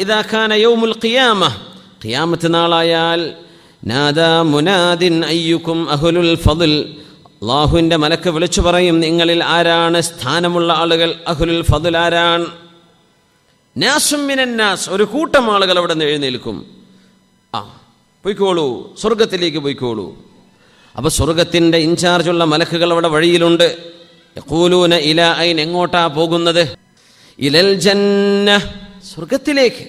ഇതാഖാന യൗമുൽ ഖിയാമ ഖിയാമത്ത് നാളായാൽ നാദാ മുനാദിൻ അയ്യുക്കും അഹുലുൽ ഫതുൽ അള്ളാഹുവിന്റെ മലക്ക് വിളിച്ചു പറയും നിങ്ങളിൽ ആരാണ് സ്ഥാനമുള്ള ആളുകൾ? അഹുലുൽ ഫതുൽ ആരാണ്? നാസും മിനന്നാസ് ഒരു കൂട്ടം ആളുകൾ അവിടെ നിന്ന് എഴുന്നേൽക്കും. ആ പൊയ്ക്കോളൂ സ്വർഗത്തിലേക്ക് പൊയ്ക്കോളൂ. അപ്പോൾ സ്വർഗത്തിന്റെ ഇൻചാർജുള്ള മലക്കുകൾ അവിടെ വഴിയിലുണ്ട്. യഖൂലൂന ഇല ഐൻ എങ്ങോട്ടാ പോകുന്നത്? ഇലൽ ജന്ന സ്വർഗത്തിലേക്ക്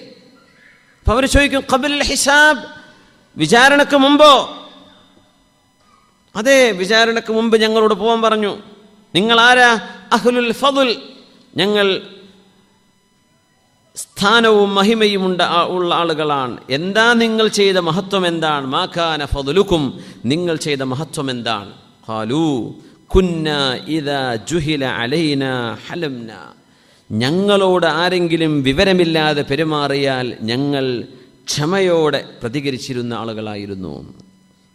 അപ്പൊ അവർ ചോദിക്കും കബിൽ ഹിസാബ് വിചാരണക്ക് മുമ്പോ? അതെ വിചാരണക്ക് മുമ്പ് ഞങ്ങളോട് പോകാൻ പറഞ്ഞു. നിങ്ങൾ ആരാ? അഹ്ലുൽ ഫതുൽ ഞങ്ങൾ സ്ഥാനവും മഹിമയും ഉണ്ട് ഉള്ള ആളുകളാണ്. എന്താ നിങ്ങൾ ചെയ്ത മഹത്വം എന്താണ്? മാഖാന ഫതുലുക്കും നിങ്ങൾ ചെയ്ത മഹത്വം എന്താണ്? ഹാലു കുന്ന ഇത ജുഹില അലൈന ഹലംന. ഞങ്ങളോട് ആരെങ്കിലും വിവരമില്ലാതെ പെരുമാറിയാൽ ഞങ്ങൾ ക്ഷമയോടെ പ്രതികരിച്ചിരുന്ന ആളുകളായിരുന്നു.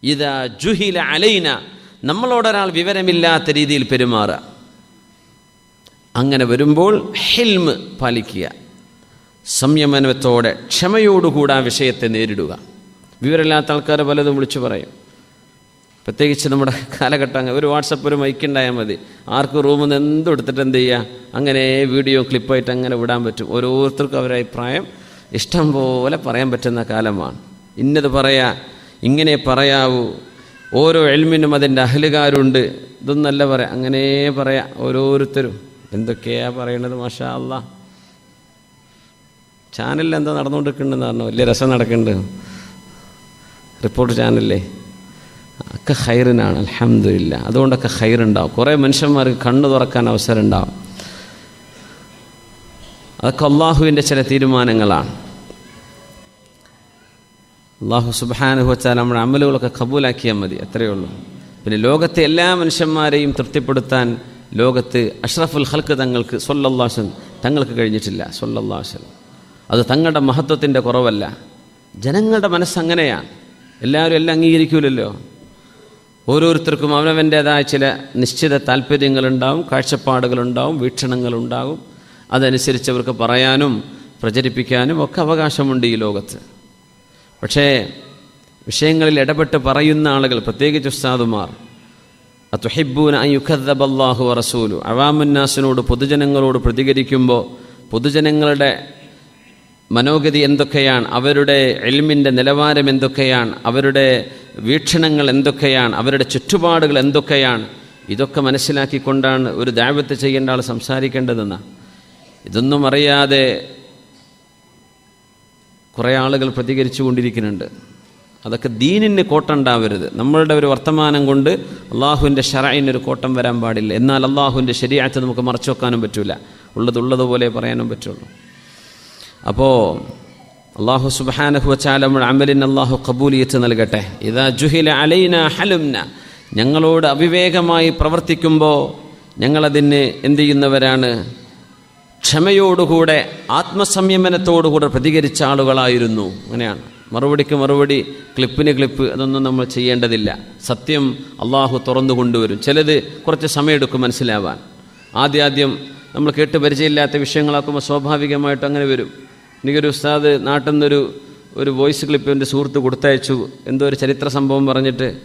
ഇതാ ജുഹില അലൈന നമ്മളോടൊരാൾ വിവരമില്ലാത്ത രീതിയിൽ പെരുമാറുക. അങ്ങനെ വരുമ്പോൾ ഹെൽമ് പാലിക്കുക. സംയമനത്തോടെ ക്ഷമയോടുകൂടാ വിഷയത്തെ നേരിടുക. വിവരമില്ലാത്ത ആൾക്കാരെ പലതും വിളിച്ചു പറയും. പ്രത്യേകിച്ച് നമ്മുടെ കാലഘട്ടം ഒരു വാട്സപ്പ് ഒരു മൈക്കുണ്ടായാൽ മതി. ആർക്കും റൂമിൽ നിന്ന് എന്തും എടുത്തിട്ട് എന്ത് ചെയ്യുക അങ്ങനെ വീഡിയോ ക്ലിപ്പായിട്ട് അങ്ങനെ വിടാൻ പറ്റും. ഓരോരുത്തർക്കും അവരെ അഭിപ്രായം ഇഷ്ടം പോലെ പറയാൻ പറ്റുന്ന കാലമാണ്. ഇന്നത് പറയാ ഇങ്ങനെ പറയാവൂ. ഓരോ എൽമിനും അതിന്റെ അഹലുകാരുണ്ട്. ഇതൊന്നല്ല പറയാം അങ്ങനെ പറയാം ഓരോരുത്തരും. എന്തൊക്കെയാണ് പറയണത് മാഷാ അല്ല ചാനലിൽ എന്താ നടന്നുകൊണ്ടിരിക്കുന്നുണ്ടെന്ന് പറഞ്ഞു വലിയ രസം നടക്കുന്നുണ്ട് റിപ്പോർട്ട് ചാനലിലെ ഒക്കെ ഹൈറിനാണ് അലഹമില്ല അതുകൊണ്ടൊക്കെ ഹൈറുണ്ടാവും കുറേ മനുഷ്യന്മാർക്ക് കണ്ണു തുറക്കാൻ അവസരം ഉണ്ടാവും അതൊക്കെ അള്ളാഹുവിന്റെ ചില തീരുമാനങ്ങളാണ്. അള്ളാഹു സുബാനുഹു വെച്ചാൽ നമ്മുടെ അമലുകളൊക്കെ കബൂലാക്കിയാൽ മതി അത്രയേ ഉള്ളൂ. പിന്നെ ലോകത്തെ എല്ലാ മനുഷ്യന്മാരെയും തൃപ്തിപ്പെടുത്താൻ ലോകത്ത് അഷ്റഫുൽ ഹൽക്ക് തങ്ങൾക്ക് സൊല്ലാസൻ തങ്ങൾക്ക് കഴിഞ്ഞിട്ടില്ല സൊല്ലാസൻ അത് തങ്ങളുടെ മഹത്വത്തിന്റെ കുറവല്ല. ജനങ്ങളുടെ മനസ്സങ്ങനെയാണ് എല്ലാവരും എല്ലാം അംഗീകരിക്കൂലല്ലോ. ഓരോരുത്തർക്കും അവനവന്റേതായ ചില നിശ്ചിത താല്പര്യങ്ങളുണ്ടാവും കാഴ്ചപ്പാടുകളുണ്ടാവും വീക്ഷണങ്ങളുണ്ടാകും. അതനുസരിച്ച് അവർക്ക് പറയാനും പ്രചരിപ്പിക്കാനും ഒക്കെ അവകാശമുണ്ട് ഈ ലോകത്ത്. പക്ഷേ വിഷയങ്ങളിൽ ഇടപെട്ട് പറയുന്ന ആളുകൾ പ്രത്യേകിച്ച് ഉസ്താദുമാർ അത്തുഹിബൂൻ അയുഖദ്ബല്ലാഹു റസൂലു. അവാമുന്നാസിനോട് പൊതുജനങ്ങളോട് പ്രതികരിക്കുമ്പോൾ പൊതുജനങ്ങളുടെ മനോഗതി എന്തൊക്കെയാണ്? അവരുടെ എൽമിന്റെ നിലവാരം എന്തൊക്കെയാണ്? അവരുടെ വീക്ഷണങ്ങൾ എന്തൊക്കെയാണ്? അവരുടെ ചുറ്റുപാടുകൾ എന്തൊക്കെയാണ്? ഇതൊക്കെ മനസ്സിലാക്കിക്കൊണ്ടാണ് ഒരു ദാവത്ത് ചെയ്യേണ്ട ആൾ സംസാരിക്കേണ്ടതെന്ന്. ഇതൊന്നും അറിയാതെ കുറേ ആളുകൾ പ്രതികരിച്ചു കൊണ്ടിരിക്കുന്നുണ്ട്. അതൊക്കെ ദീനിന് കോട്ടുണ്ടാവരുത്. നമ്മളുടെ ഒരു വർത്തമാനം കൊണ്ട് അള്ളാഹുവിന്റെ ഷറായിനൊരു കോട്ടം വരാൻ പാടില്ല. എന്നാൽ അള്ളാഹുവിന്റെ ശരിയാഴ്ച നമുക്ക് മറച്ചു വെക്കാനും പറ്റില്ല ഉള്ളതുള്ളതുപോലെ പറയാനും പറ്റുള്ളൂ. അപ്പോൾ അള്ളാഹു സുബാനഹു വച്ചാൽ നമ്മുടെ അമലിന് അള്ളാഹു കബൂലിയത്ത് നൽകട്ടെ. ഇതാ ജുഹില അലൈന ഹലുംന. ഞങ്ങളോട് അവിവേകമായി പ്രവർത്തിക്കുമ്പോൾ ഞങ്ങളതിന് എന്ത് ചെയ്യുന്നവരാണ്? ക്ഷമയോടുകൂടെ ആത്മസംയമനത്തോടുകൂടെ പ്രതികരിച്ച ആളുകളായിരുന്നു. അങ്ങനെയാണ്. മറുപടിക്ക് മറുപടി ക്ലിപ്പിന് ക്ലിപ്പ് അതൊന്നും നമ്മൾ ചെയ്യേണ്ടതില്ല. സത്യം അള്ളാഹു തുറന്നു കൊണ്ടുവരും. ചിലത് കുറച്ച് സമയമെടുക്കും മനസ്സിലാവാൻ. ആദ്യാദ്യം നമ്മൾ കേട്ട് പരിചയമില്ലാത്ത വിഷയങ്ങളാക്കുമ്പോൾ സ്വാഭാവികമായിട്ട് അങ്ങനെ വരും. എനിക്കൊരു ഉസ്താദ് നാട്ടിൽ നിന്നൊരു ഒരു വോയിസ് ക്ലിപ്പ് എന്റെ സുഹൃത്ത് കൊടുത്തയച്ചു. എന്തോ ഒരു ചരിത്ര സംഭവം പറഞ്ഞിട്ട്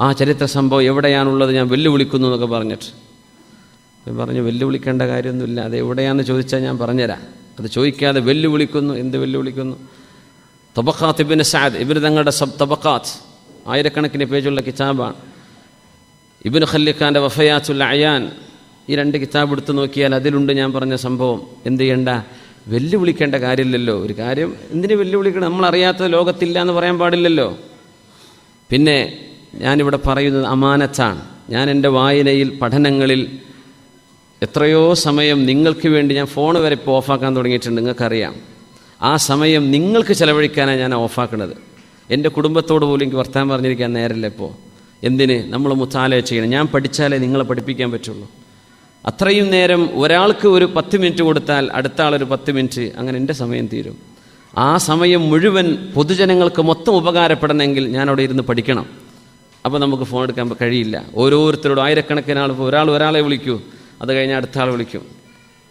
ആ ചരിത്ര സംഭവം എവിടെയാണുള്ളത് ഞാൻ വെല്ലുവിളിക്കുന്നു എന്നൊക്കെ പറഞ്ഞിട്ട്. പറഞ്ഞു വെല്ലുവിളിക്കേണ്ട കാര്യമൊന്നുമില്ല. അത് എവിടെയാണെന്ന് ചോദിച്ചാൽ ഞാൻ പറഞ്ഞുതരാം. അത് ചോദിക്കാതെ വെല്ലുവിളിക്കുന്നു. എന്ത് വെല്ലുവിളിക്കുന്നു? തബക്കാത്ത് ഇബിൻ സാദ്. ഇബിൻ തങ്ങളുടെ സബ് തബക്കാത്ത് ആയിരക്കണക്കിന് പേജുള്ള കിതാബാണ്. ഇബിൻ ഖല്ലിഖാന്റെ വഫയാത്തുൽ അയാൻ. ഈ രണ്ട് കിതാബ് എടുത്ത് നോക്കിയാൽ അതിലുണ്ട് ഞാൻ പറഞ്ഞ സംഭവം. എന്ത് ചെയ്യണ്ട? വെല്ലുവിളിക്കേണ്ട കാര്യമില്ലല്ലോ. ഒരു കാര്യം എന്തിനു വെല്ലുവിളിക്കണം? നമ്മളറിയാത്ത ലോകത്തില്ല എന്ന് പറയാൻ പാടില്ലല്ലോ. പിന്നെ ഞാനിവിടെ പറയുന്നത് അമാനത്താണ്. ഞാൻ എന്റെ വായനയിൽ പഠനങ്ങളിൽ എത്രയോ സമയം നിങ്ങൾക്ക് വേണ്ടി ഞാൻ ഫോൺ വരെ ഇപ്പോൾ ഓഫാക്കാൻ തുടങ്ങിയിട്ടുണ്ട്. നിങ്ങൾക്കറിയാം. ആ സമയം നിങ്ങൾക്ക് ചിലവഴിക്കാനാണ് ഞാൻ ഓഫാക്കുന്നത് എന്റെ കുടുംബത്തോട് പോലും എനിക്ക് വർത്താൻ പറഞ്ഞിരിക്കാൻ നേരല്ല ഇപ്പോൾ എന്തിന്? നമ്മൾ മുത്താലയ ചെയ്യണം ഞാൻ പഠിച്ചാലേ നിങ്ങളെ പഠിപ്പിക്കാൻ പറ്റുള്ളൂ. അത്രയും നേരം ഒരാൾക്ക് ഒരു പത്ത് മിനിറ്റ് കൊടുത്താൽ അടുത്ത ആളൊരു പത്ത് മിനിറ്റ് അങ്ങനെ എന്റെ സമയം തീരും. ആ സമയം മുഴുവൻ പൊതുജനങ്ങൾക്ക് മൊത്തം ഉപകാരപ്പെടണമെങ്കിൽ ഞാൻ അവിടെ ഇരുന്ന് പഠിക്കണം. അപ്പോൾ നമുക്ക് ഫോൺ എടുക്കാൻ കഴിയില്ല. ഓരോരുത്തരോടും ആയിരക്കണക്കിന് ആൾ ഒരാൾ ഒരാളെ വിളിക്കൂ അത് കഴിഞ്ഞാൽ അടുത്ത ആൾ വിളിക്കും.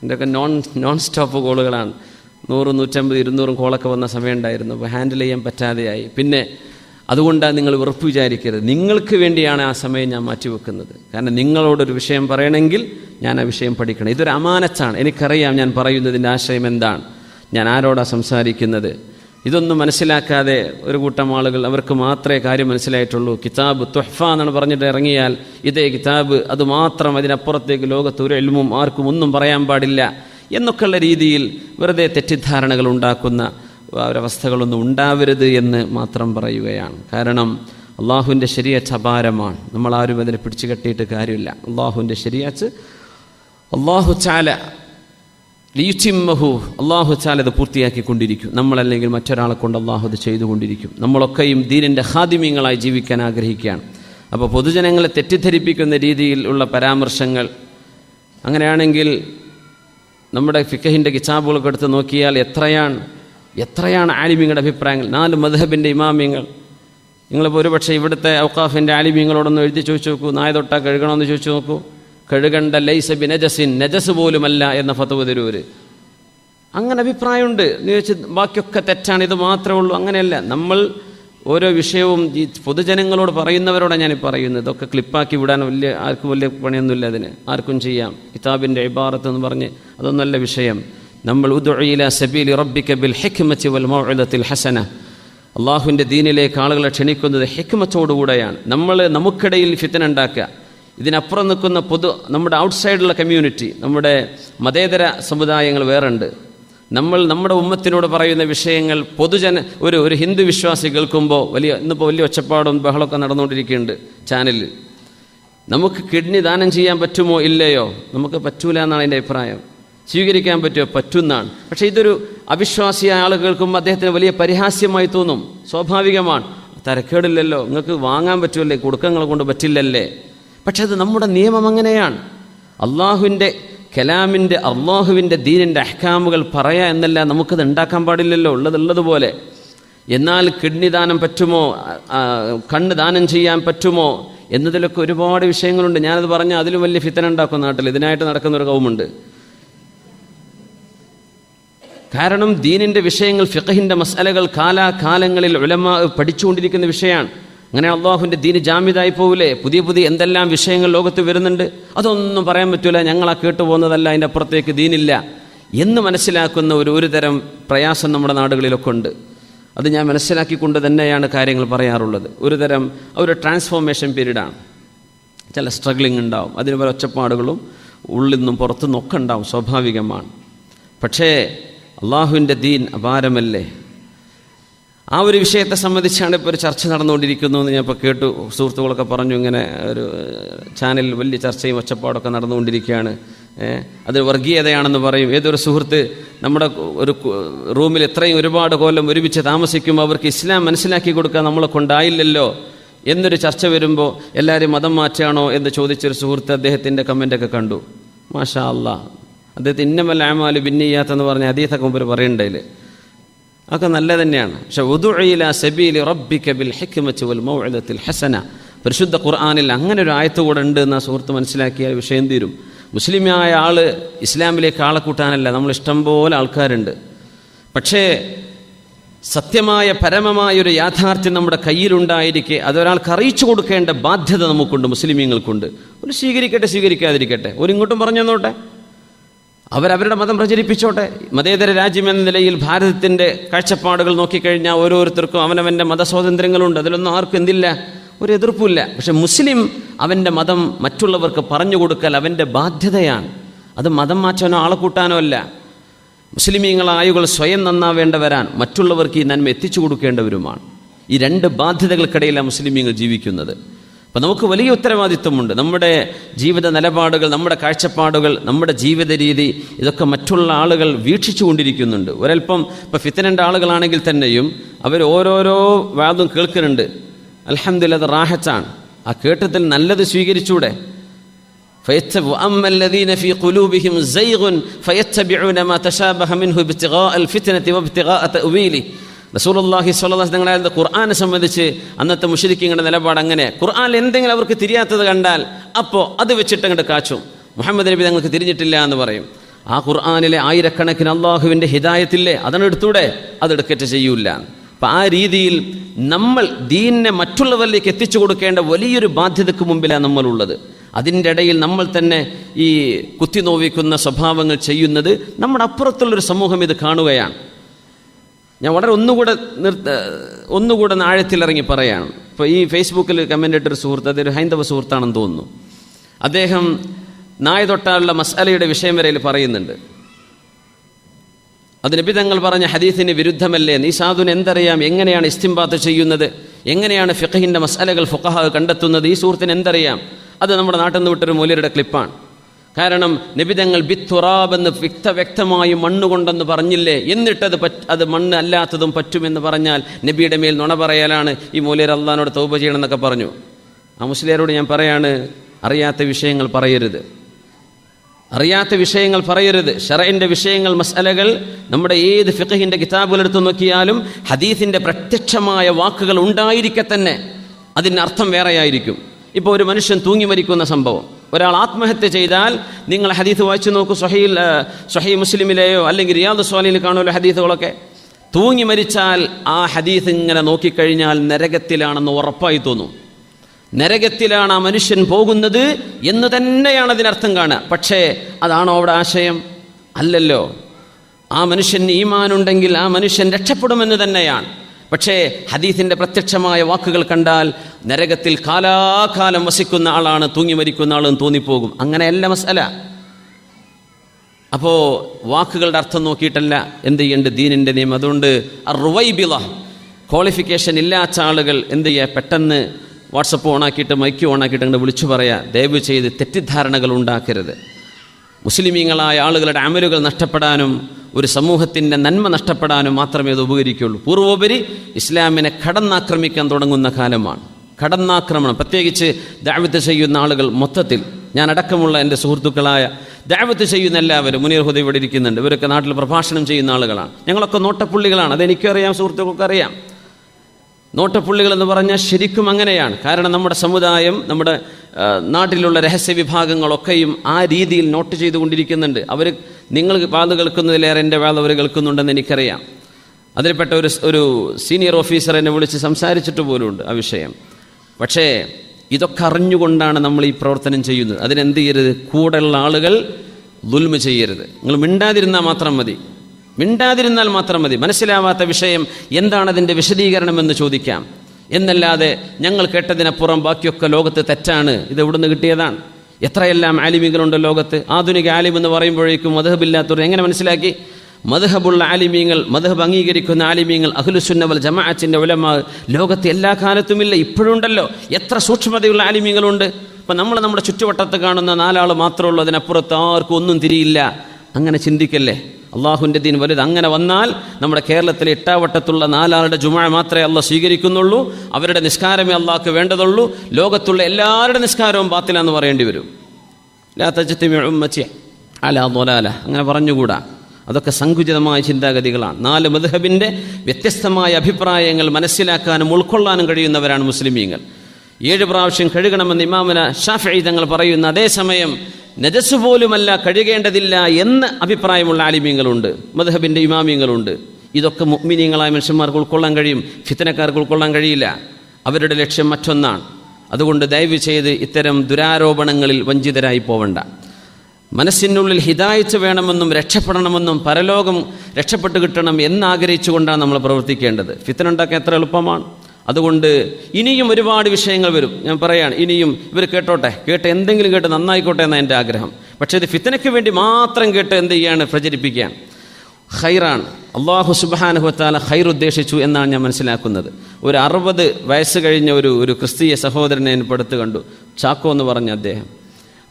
ഇതൊക്കെ നോൺ നോൺ സ്റ്റോപ്പ് കോളുകളാണ് നൂറ് നൂറ്റമ്പത് ഇരുന്നൂറും കോളൊക്കെ വന്ന സമയം ഉണ്ടായിരുന്നു. അപ്പോൾ ഹാൻഡിൽ ചെയ്യാൻ പറ്റാതെയായി. പിന്നെ അതുകൊണ്ടാണ് നിങ്ങൾ ഉറപ്പ് വിചാരിക്കരുത്. നിങ്ങൾക്ക് വേണ്ടിയാണ് ആ സമയം ഞാൻ മാറ്റിവെക്കുന്നത്. കാരണം നിങ്ങളോടൊരു വിഷയം പറയണമെങ്കിൽ ഞാൻ ആ വിഷയം പഠിക്കണം. ഇതൊരു അമാനത്താണ്. എനിക്കറിയാം ഞാൻ പറയുന്നതിന്റെ ആശയം എന്താണ്. ഞാൻ ആരോടാണ് സംസാരിക്കുന്നത്? ഇതൊന്നും മനസ്സിലാക്കാതെ ഒരു കൂട്ടം ആളുകൾ അവർക്ക് മാത്രമേ കാര്യം മനസ്സിലായിട്ടുള്ളൂ. കിതാബ് തുഹ്ഫ എന്നാണ് പറഞ്ഞിട്ട് ഇറങ്ങിയാൽ ഇതേ കിതാബ് അതുമാത്രം അതിനപ്പുറത്തേക്ക് ലോകത്ത് ഒരു എൽമും ആർക്കും ഒന്നും പറയാൻ പാടില്ല. എന്നൊക്കെയുള്ള രീതിയിൽ വെറുതെ തെറ്റിദ്ധാരണകൾ ഉണ്ടാക്കുന്ന ഒരവസ്ഥകളൊന്നും ഉണ്ടാവരുത് എന്ന് മാത്രം പറയുകയാണ്. കാരണം അള്ളാഹുവിന്റെ ശരിയച്ച് അപാരമാണ്. നമ്മൾ ആരും അതിനെ പിടിച്ചു കെട്ടിയിട്ട് കാര്യമില്ല. അള്ളാഹുവിന്റെ ശരിയച്ച് അള്ളാഹു ചാല ലിയുച്ചിമ്മഹു അള്ളാഹു ചാല അത് പൂർത്തിയാക്കിക്കൊണ്ടിരിക്കും. നമ്മളല്ലെങ്കിൽ മറ്റൊരാളെ കൊണ്ട് അള്ളാഹു അത് ചെയ്തുകൊണ്ടിരിക്കും. നമ്മളൊക്കെയും ദീനിന്റെ ഹാദിമ്യങ്ങളായി ജീവിക്കാൻ ആഗ്രഹിക്കുകയാണ്. അപ്പോൾ പൊതുജനങ്ങളെ തെറ്റിദ്ധരിപ്പിക്കുന്ന രീതിയിൽ ഉള്ള പരാമർശങ്ങൾ അങ്ങനെയാണെങ്കിൽ നമ്മുടെ ഫിക്കഹിന്റെ കിതാബുകളൊക്കെ എടുത്ത് നോക്കിയാൽ എത്രയാണ് എത്രയാണ് ആലിമിങ്ങളുടെ അഭിപ്രായങ്ങൾ? നാല് മധഹബിന്റെ ഇമാമിങ്ങൾ നിങ്ങളിപ്പോൾ ഒരുപക്ഷെ ഇവിടുത്തെ ഔക്കാഫിന്റെ ആലിമ്യങ്ങളോടൊന്ന് എഴുതി ചോദിച്ചു നോക്കൂ. നായ തൊട്ടാ കഴുകണമെന്ന് ചോദിച്ചു നോക്കൂ. കഴുകണ്ട ലൈസ ബി നജസിൻ നജസ് പോലുമല്ല എന്ന ഫതവ് തരൂർ അങ്ങനെ അഭിപ്രായമുണ്ട്. എന്ന് ചോദിച്ച് ബാക്കിയൊക്കെ തെറ്റാണ്. ഇത് മാത്രമേ ഉള്ളൂ. അങ്ങനെയല്ല. നമ്മൾ ഓരോ വിഷയവും ഈ പൊതുജനങ്ങളോട് പറയുന്നവരോടാണ് ഞാൻ പറയുന്നത്. ഇതൊക്കെ ക്ലിപ്പാക്കി വിടാൻ വലിയ ആർക്കും വലിയ പണിയൊന്നുമില്ല അതിന്. ആർക്കും ചെയ്യാം. കിതാബിന്റെ ഇബാറത്ത് എന്ന് പറഞ്ഞ് അതൊന്നല്ല വിഷയം. നമ്മൾ ഉദുഇല സബീലി റബ്ബിക ബിൽ ഹിക്മത്തി വൽ മൗഇദത്തിൽ ഹസന. അള്ളാഹുവിന്റെ ദീനിലേക്ക് ആളുകളെ ക്ഷണിക്കുന്നത് ഹിക്മത്തോടുകൂടെയാണ്. നമ്മൾ നമുക്കിടയിൽ ഫിത്തന ഉണ്ടാക്കുക. ഇതിനപ്പുറം നിൽക്കുന്ന പൊതു നമ്മുടെ ഔട്ട്സൈഡുള്ള കമ്മ്യൂണിറ്റി നമ്മുടെ മതേതര സമുദായങ്ങൾ വേറുണ്ട്. നമ്മൾ നമ്മുടെ ഉമ്മത്തിനോട് പറയുന്ന വിഷയങ്ങൾ പൊതുജന ഒരു ഒരു ഹിന്ദു വിശ്വാസി കേൾക്കുമ്പോൾ വലിയ ഇന്നിപ്പോൾ വലിയ ഒച്ചപ്പാടും ബഹളമൊക്കെ നടന്നുകൊണ്ടിരിക്കുന്നുണ്ട് ചാനലിൽ. നമുക്ക് കിഡ്നി ദാനം ചെയ്യാൻ പറ്റുമോ ഇല്ലയോ? നമുക്ക് പറ്റൂല എന്നാണ് എന്റെ അഭിപ്രായം. സ്വീകരിക്കാൻ പറ്റുമോ? പറ്റുന്നതാണ് പക്ഷേ ഇതൊരു അവിശ്വാസിയായ ആളുകൾക്കും അദ്ദേഹത്തിന് വലിയ പരിഹാസ്യമായി തോന്നും. സ്വാഭാവികമാണ്. തരക്കേടില്ലല്ലോ. നിങ്ങൾക്ക് വാങ്ങാൻ പറ്റുമല്ലേ കൊടുക്കങ്ങൾ കൊണ്ട് പറ്റില്ലല്ലേ? പക്ഷേ അത് നമ്മുടെ നിയമം അങ്ങനെയാണ്. അള്ളാഹുവിന്റെ കലാമിന്റെ അള്ളാഹുവിന്റെ ദീനിന്റെ അഹ്കാമുകൾ പറയാ എന്നല്ല നമുക്കത് ഉണ്ടാക്കാൻ പാടില്ലല്ലോ. ഉള്ളതുള്ളതുപോലെ എന്നാൽ കിഡ്നി ദാനം പറ്റുമോ കണ്ണ് ദാനം ചെയ്യാൻ പറ്റുമോ? എന്നതിലൊക്കെ ഒരുപാട് വിഷയങ്ങളുണ്ട്. ഞാനത് പറഞ്ഞാൽ അതിലും വലിയ ഫിത്തന ഉണ്ടാക്കും നാട്ടിൽ. ഇതിനായിട്ട് നടക്കുന്ന ഒരു കൗമുണ്ട്. കാരണം ദീനിന്റെ വിഷയങ്ങൾ ഫിഖഹിന്റെ മസാലകൾ കാലാകാലങ്ങളിൽ ഉലമ പഠിച്ചുകൊണ്ടിരിക്കുന്ന വിഷയമാണ്. അങ്ങനെ അള്ളാഹുവിന്റെ ദീന് ജാമ്യതായി പോവില്ലേ? പുതിയ പുതിയ എന്തെല്ലാം വിഷയങ്ങൾ ലോകത്ത് വരുന്നുണ്ട്? അതൊന്നും പറയാൻ പറ്റൂല. ഞങ്ങളാ കേട്ടുപോകുന്നതല്ല കേട്ടു പോകുന്നതല്ല അതിന്റെ അപ്പുറത്തേക്ക് ദീനില്ല. എന്ന് മനസ്സിലാക്കുന്ന ഒരു ഒരു തരം പ്രയാസം നമ്മുടെ നാടുകളിലൊക്കെ ഉണ്ട്. അത് ഞാൻ മനസ്സിലാക്കിക്കൊണ്ട് തന്നെയാണ് കാര്യങ്ങൾ പറയാറുള്ളത്. ഒരു തരം ഒരു ട്രാൻസ്ഫോർമേഷൻ പീരീഡാണ് ചില സ്ട്രഗ്ലിംഗ് ഉണ്ടാവും. അതിന് പല ഒച്ചപ്പാടുകളും ഉള്ളിൽ നിന്നും പുറത്തുനിന്നും ഒക്കെ ഉണ്ടാവും സ്വാഭാവികമാണ്. പക്ഷേ അള്ളാഹുവിന്റെ ദീൻ അപാരമല്ലേ? ആ ഒരു വിഷയത്തെ സംബന്ധിച്ചാണ് ഇപ്പോൾ ഒരു ചർച്ച നടന്നുകൊണ്ടിരിക്കുന്നു എന്ന് ഞാൻ ഇപ്പോൾ കേട്ടു. സുഹൃത്തുക്കളൊക്കെ പറഞ്ഞു ഇങ്ങനെ ഒരു ചാനലിൽ വലിയ ചർച്ചയും ഒച്ചപ്പാടൊക്കെ നടന്നുകൊണ്ടിരിക്കുകയാണ്. അത് വർഗീയതയാണെന്ന് പറയും. ഏതൊരു സുഹൃത്ത് നമ്മുടെ ഒരു റൂമിൽ ഇത്രയും ഒരുപാട് കൊല്ലം ഒരുമിച്ച് താമസിക്കുമ്പോൾ അവർക്ക് ഇസ്ലാം മനസ്സിലാക്കി കൊടുക്കാൻ നമ്മളെ കൊണ്ടായില്ലല്ലോ എന്നൊരു ചർച്ച വരുമ്പോൾ എല്ലാവരും മതം മാറ്റുകയാണോ എന്ന് ചോദിച്ചൊരു സുഹൃത്ത് അദ്ദേഹത്തിന്റെ കമന്റൊക്കെ കണ്ടു. മാഷാ അല്ലാ അദ്ദേഹത്തിന് ഇന്നമല്ല ബിന്നിയാത്ത് എന്ന് പറഞ്ഞ അതീതൊക്കെ മുമ്പ് പറയണ്ടതിൽ അതൊക്കെ നല്ല തന്നെയാണ്. പക്ഷെ ഉദുഇല സബീലി റബ്ബിക ബിൽ ഹിക്മത്തി വൽ മൗഇദത്തിൽ ഹസന. പരിശുദ്ധ ഖുർആാനിൽ അങ്ങനെ ഒരു ആയത്ത് കൂടെ ഉണ്ട് എന്ന സുഹൃത്ത് മനസ്സിലാക്കിയാൽ വിഷയം തീരും. മുസ്ലിമായ ആൾ ഇസ്ലാമിലേക്ക് ആളെ കൂട്ടാനല്ല നമ്മൾ ഇഷ്ടം പോലെ ആൾക്കാരുണ്ട്. പക്ഷേ സത്യമായ പരമമായ ഒരു യാഥാർത്ഥ്യം നമ്മുടെ കയ്യിലുണ്ടായിരിക്കെ അതൊരാൾക്ക് അറിയിച്ചു കൊടുക്കേണ്ട ബാധ്യത നമുക്കുണ്ട് മുസ്ലിമീങ്ങൾക്കുണ്ട്. ഒരു സ്വീകരിക്കട്ടെ സ്വീകരിക്കാതിരിക്കട്ടെ. ഒരു ഇങ്ങോട്ടും പറഞ്ഞു തന്നോട്ടെ അവരവരുടെ മതം പ്രചരിപ്പിച്ചോട്ടെ. മതേതര രാജ്യം എന്ന നിലയിൽ ഭാരതത്തിന്റെ കാഴ്ചപ്പാടുകൾ നോക്കിക്കഴിഞ്ഞാൽ ഓരോരുത്തർക്കും അവനവന്റെ മതസ്വാതന്ത്ര്യങ്ങളുണ്ട്. അതിലൊന്നും ആർക്കും എന്തില്ല? ഒരു എതിർപ്പില്ല പക്ഷെ മുസ്ലിം അവന്റെ മതം മറ്റുള്ളവർക്ക് പറഞ്ഞു കൊടുക്കൽ അവന്റെ ബാധ്യതയാണ്. അത് മതം മാറ്റാനോ ആളെ കൂട്ടാനോ അല്ല. മുസ്ലിമീങ്ങളായുകൾ സ്വയം നന്നാവേണ്ടവരാൻ മറ്റുള്ളവർക്ക് ഈ നന്മ എത്തിച്ചു കൊടുക്കേണ്ടവരുമാണ്. ഈ രണ്ട് ബാധ്യതകൾക്കിടയിലാണ് മുസ്ലിമീങ്ങൾ ജീവിക്കുന്നത്. അപ്പം നമുക്ക് വലിയ ഉത്തരവാദിത്വമുണ്ട്. നമ്മുടെ ജീവിത നിലപാടുകൾ നമ്മുടെ കാഴ്ചപ്പാടുകൾ നമ്മുടെ ജീവിത രീതി ഇതൊക്കെ മറ്റുള്ള ആളുകൾ വീക്ഷിച്ചു കൊണ്ടിരിക്കുന്നുണ്ട് ഒരൽപ്പം ഇപ്പം ഫിത്തനന്റെ ആളുകളാണെങ്കിൽ തന്നെയും അവർ ഓരോരോ വാദം കേൾക്കുന്നുണ്ട്. അലഹമില്ല അത് റാഹച്ചാണ് ആ കേട്ടത്തിൽ നല്ലത് സ്വീകരിച്ചൂടെ. ഫയച്ചബിഉന മാ മിൻഹു അൽ ഫിത്നതി റസൂലുള്ളാഹി അലൈഹി തങ്ങളായ ഖുർആനെ സംബന്ധിച്ച് അന്നത്തെ മുഷരിക്കിങ്ങളുടെ നിലപാട് അങ്ങനെ. ഖുർആനിൽ എന്തെങ്കിലും അവർക്ക് തിരിയാത്തത് കണ്ടാൽ അപ്പോൾ അത് വെച്ചിട്ട് അങ്ങോട്ട് കാച്ചു. മുഹമ്മദ് നബി തങ്ങൾക്ക് തിരിഞ്ഞിട്ടില്ല എന്ന് പറയും. ആ ഖുർആാനിലെ ആയിരക്കണക്കിന് അള്ളാഹുവിന്റെ ഹിതായത്തില്ലേ അതാണ് എടുത്തൂടെ? അതെടുക്കറ്റ് ചെയ്യൂല അപ്പം ആ രീതിയിൽ നമ്മൾ ദീനിനെ മറ്റുള്ളവരിലേക്ക് എത്തിച്ചു കൊടുക്കേണ്ട വലിയൊരു ബാധ്യതയ്ക്ക് മുമ്പിലാണ് നമ്മളുള്ളത്. അതിന്റെ ഇടയിൽ നമ്മൾ തന്നെ ഈ കുത്തിനോവിക്കുന്ന സ്വഭാവങ്ങൾ ചെയ്യുന്നത് നമ്മുടെ അപ്പുറത്തുള്ളൊരു സമൂഹം ഇത് കാണുകയാണ്. ഞാൻ വളരെ ഒന്നുകൂടെ നിർത്ത ഒന്നുകൂടെ ആഴത്തിലിറങ്ങി പറയാണ്. ഇപ്പോൾ ഈ ഫേസ്ബുക്കിൽ കമന്റ് ഇട്ടൊരു സുഹൃത്ത് അതൊരു ഹൈന്ദവ സുഹൃത്താണെന്ന് തോന്നുന്നു. അദ്ദേഹം നായ തൊട്ടാലുള്ള മസാലയുടെ വിഷയം വരയിൽ പറയുന്നുണ്ട്. അത് നബി തങ്ങൾ പറഞ്ഞ ഹദീസിന് വിരുദ്ധമല്ലേ? നീ സാധുവിന് എന്തറിയാം? എങ്ങനെയാണ് ഇസ്തിംബാത്ത് ചെയ്യുന്നത്? എങ്ങനെയാണ് ഫിഖഹിന്റെ മസാലകൾ ഫുഖഹ കണ്ടെത്തുന്നത്? ഈ സുഹൃത്തിന് എന്തറിയാം? അത് നമ്മുടെ നാട്ടിൽ നിന്ന് വിട്ടൊരു മൂല്യരുടെ ക്ലിപ്പാണ് കാരണം നിബിതങ്ങൾ ബിത്തുറാബ് എന്ന് വ്യക്ത വ്യക്തമായി മണ്ണ് കൊണ്ടെന്ന് പറഞ്ഞില്ലേ? എന്നിട്ടത് പറ്റ അത് മണ്ണ് അല്ലാത്തതും പറ്റുമെന്ന് പറഞ്ഞാൽ നബിയുടെ മേൽ നുണ പറയലാണ്. ഈ മൂലയർ അള്ളഹാനോട് തൗപ ചെയ്യണമെന്നൊക്കെ പറഞ്ഞു. ആ മുസ്ലിയാരോട് ഞാൻ പറയാണ് അറിയാത്ത വിഷയങ്ങൾ പറയരുത്. അറിയാത്ത വിഷയങ്ങൾ പറയരുത്. ഷറയിന്റെ വിഷയങ്ങൾ മസലകൾ നമ്മുടെ ഏത് ഫിഖഹിന്റെ കിതാബുകളെടുത്ത് നോക്കിയാലും ഹദീസിന്റെ പ്രത്യക്ഷമായ വാക്കുകൾ ഉണ്ടായിരിക്കെ തന്നെ. അതിന്റെ അർത്ഥം വേറെയായിരിക്കും. ഇപ്പോൾ ഒരു മനുഷ്യൻ തൂങ്ങി മരിക്കുന്ന സംഭവം. ഒരാൾ ആത്മഹത്യ ചെയ്താൽ നിങ്ങൾ ഹദീസ് വായിച്ചു നോക്കൂ സൊഹയിൽ സൊഹൈ മുസ്ലിമിലെയോ അല്ലെങ്കിൽ റിയാദ് സ്വാലിയിൽ കാണുമല്ലോ ഹദീസുകളൊക്കെ. തൂങ്ങി മരിച്ചാൽ ആ ഹദീസ് ഇങ്ങനെ നോക്കിക്കഴിഞ്ഞാൽ നരകത്തിലാണെന്ന് ഉറപ്പായി തോന്നും. നരകത്തിലാണ് ആ മനുഷ്യൻ പോകുന്നത് എന്ന് തന്നെയാണ് അതിനർത്ഥം കാണുക. പക്ഷേ അതാണോ അവിടെ ആശയം? അല്ലല്ലോ. ആ മനുഷ്യന് ഈമാനുണ്ടെങ്കിൽ ആ മനുഷ്യൻ രക്ഷപ്പെടുമെന്ന് തന്നെയാണ്. പക്ഷേ ഹദീസിന്റെ പ്രത്യക്ഷമായ വാക്കുകൾ കണ്ടാൽ നരകത്തിൽ കാലാകാലം വസിക്കുന്ന ആളാണ് തൂങ്ങി മരിക്കുന്ന ആളെന്ന് തോന്നിപ്പോകും. അങ്ങനെയല്ല മസല. അപ്പോൾ വാക്കുകളുടെ അർത്ഥം നോക്കിയിട്ടല്ല എന്ത് ചെയ്യേണ്ട ദീനിന്റെ നിയമം. അതുകൊണ്ട് റുവൈബിള ക്വാളിഫിക്കേഷൻ ഇല്ലാത്ത ആളുകൾ എന്ത് ചെയ്യുക? പെട്ടെന്ന് വാട്സപ്പ് ഓണാക്കിയിട്ട് മൈക്ക് ഓണാക്കിയിട്ട് അങ്ങോട്ട് വിളിച്ചു പറയുക ദയവ് ചെയ്ത് തെറ്റിദ്ധാരണകൾ ഉണ്ടാക്കരുത്. മുസ്ലിമീങ്ങളായ ആളുകളുടെ അമലുകൾ നഷ്ടപ്പെടാനും ഒരു സമൂഹത്തിന്റെ നന്മ നഷ്ടപ്പെടാനും മാത്രമേ അത് ഉപകരിക്കുള്ളൂ. പൂർവോപരി ഇസ്ലാമിനെ കടന്നാക്രമിക്കാൻ തുടങ്ങുന്ന കാലമാണ്. കടന്നാക്രമണം. പ്രത്യേകിച്ച് ദാവത്ത് ചെയ്യുന്ന ആളുകൾ മൊത്തത്തിൽ ഞാൻ അടക്കമുള്ള എന്റെ സുഹൃത്തുക്കളായ ദാവത്ത് ചെയ്യുന്ന എല്ലാവരും മുനീർ ഹുദ ഇവിടെ ഇരിക്കുന്നുണ്ട്. ഇവരൊക്കെ നാട്ടിൽ പ്രഭാഷണം ചെയ്യുന്ന ആളുകളാണ്. ഞങ്ങളൊക്കെ നോട്ടപ്പുള്ളികളാണ്. അതെനിക്കറിയാം സുഹൃത്തുക്കൾക്ക് അറിയാം. നോട്ടപ്പുള്ളികൾ എന്ന് പറഞ്ഞാൽ ശരിക്കും അങ്ങനെയാണ്. കാരണം നമ്മുടെ സമുദായം നമ്മുടെ നാട്ടിലുള്ള രഹസ്യ വിഭാഗങ്ങളൊക്കെയും ആ രീതിയിൽ നോട്ട് ചെയ്തുകൊണ്ടിരിക്കുന്നുണ്ട്. അവർ നിങ്ങൾ വാത് കേൾക്കുന്നതിലേറെ എന്റെ വാത് അവർ കേൾക്കുന്നുണ്ടെന്ന് എനിക്കറിയാം. അതിൽപ്പെട്ട ഒരു ഒരു സീനിയർ ഓഫീസർ എന്നെ വിളിച്ച് സംസാരിച്ചിട്ട് പോലുമുണ്ട് ആ വിഷയം. പക്ഷേ ഇതൊക്കെ അറിഞ്ഞുകൊണ്ടാണ് നമ്മൾ ഈ പ്രവർത്തനം ചെയ്യുന്നത്. അതിനെന്ത് ചെയ്യരുത്? കൂടെയുള്ള ആളുകൾ ദുൽമ ചെയ്യരുത്. നിങ്ങൾ മിണ്ടാതിരുന്നാൽ മാത്രം മതി. മിണ്ടാതിരുന്നാൽ മാത്രം മതി. മനസ്സിലാവാത്ത വിഷയം എന്താണതിന്റെ വിശദീകരണമെന്ന് ചോദിക്കാം. എന്നല്ലാതെ ഞങ്ങൾ കേട്ടതിനപ്പുറം ബാക്കിയൊക്കെ ലോകത്ത് തെറ്റാണ്. ഇത് എവിടുന്ന് കിട്ടിയതാണ്? എത്രയെല്ലാം ആലിമീങ്ങളുണ്ട് ലോകത്ത്? ആധുനിക ആലിം എന്ന് പറയുമ്പോഴേക്കും മധഹബില്ലാത്തവർ എങ്ങനെ മനസ്സിലാക്കി? മധഹബുള്ള ആലിമീങ്ങൾ മധഹബ് അംഗീകരിക്കുന്ന ആലിമീങ്ങൾ അഖിലുസുന്നവൽ ജമാഅത്തിന്റെ ഉലമാ ലോകത്ത് എല്ലാ കാലത്തുമില്ല ഇപ്പോഴുണ്ടല്ലോ. എത്ര സൂക്ഷ്മതയുള്ള ആലിമീങ്ങളുണ്ട്. ഇപ്പം നമ്മൾ നമ്മുടെ ചുറ്റുവട്ടത്ത് കാണുന്ന നാലാൾ മാത്രമേ ഉള്ളൂ അതിനപ്പുറത്ത് ആർക്കും ഒന്നും തിരിയില്ല. അങ്ങനെ ചിന്തിക്കല്ലേ? അള്ളാഹുവിന്റെ ദീൻ വലുത് അങ്ങനെ വന്നാൽ നമ്മുടെ കേരളത്തിലെ ഇട്ടാവട്ടത്തുള്ള നാലാളുടെ ജുമ മാത്രമേ അള്ളാഹ് സ്വീകരിക്കുന്നുള്ളൂ. അവരുടെ നിസ്കാരമേ അള്ളാഹ്ക്ക് വേണ്ടതുള്ളൂ. ലോകത്തുള്ള എല്ലാവരുടെ നിസ്കാരവും ബാത്തിലാന്ന് പറയേണ്ടി വരും. ലാ അല ദൊലാല. അങ്ങനെ പറഞ്ഞുകൂടാ. അതൊക്കെ സങ്കുചിതമായ ചിന്താഗതികളാണ്. നാല് മധുഹബിന്റെ വ്യത്യസ്തമായ അഭിപ്രായങ്ങൾ മനസ്സിലാക്കാനും ഉൾക്കൊള്ളാനും കഴിയുന്നവരാണ് മുസ്ലിമീങ്ങൾ. ഏഴ് പ്രാവശ്യം കഴുകണമെന്ന് ഇമാമന ഷാഫി തങ്ങൾ പറയുന്ന അതേസമയം നജസ് പോലുമല്ല കഴുകേണ്ടതില്ല എന്ന് അഭിപ്രായമുള്ള ആലിമ്യങ്ങളുണ്ട് മദ്ഹബിന്റെ ഇമാമ്യങ്ങളുണ്ട് ഇതൊക്കെ മുഗ്മിനീങ്ങളായ മനുഷ്യന്മാർക്ക് ഉൾക്കൊള്ളാൻ കഴിയും ഫിത്തനക്കാർക്ക് ഉൾക്കൊള്ളാൻ കഴിയില്ല. അവരുടെ ലക്ഷ്യം മറ്റൊന്നാണ്. അതുകൊണ്ട് ദയവ് ചെയ്ത് ഇത്തരം ദുരാരോപണങ്ങളിൽ വഞ്ചിതരായി പോവണ്ട. മനസ്സിനുള്ളിൽ ഹിതായിച്ച് വേണമെന്നും രക്ഷപ്പെടണമെന്നും പരലോകം രക്ഷപ്പെട്ട് കിട്ടണം എന്നാഗ്രഹിച്ചുകൊണ്ടാണ് നമ്മൾ പ്രവർത്തിക്കേണ്ടത്. ഫിത്തനുണ്ടാക്കാൻ എത്ര എളുപ്പമാണ്. അതുകൊണ്ട് ഇനിയും ഒരുപാട് വിഷയങ്ങൾ വരും. ഞാൻ പറയാണ് ഇനിയും ഇവർ കേട്ടോട്ടെ? കേട്ട് എന്തെങ്കിലും കേട്ട് നന്നായിക്കോട്ടെ എന്നാണ് എന്റെ ആഗ്രഹം. പക്ഷേ ഇത് ഫിത്തനയ്ക്ക് വേണ്ടി മാത്രം കേട്ട് എന്ത് ചെയ്യാണ്? പ്രചരിപ്പിക്കുകയാണ്. ഹൈറാണ് അള്ളാഹു സുബാനുഹത്താല ഹൈർ ഉദ്ദേശിച്ചു എന്നാണ് ഞാൻ മനസ്സിലാക്കുന്നത്. ഒരു അറുപത് വയസ്സ് കഴിഞ്ഞ ഒരു ഒരു ക്രിസ്തീയ സഹോദരനെ ഇപ്പോൾ കണ്ടു. ചാക്കോ എന്ന് പറഞ്ഞ അദ്ദേഹം.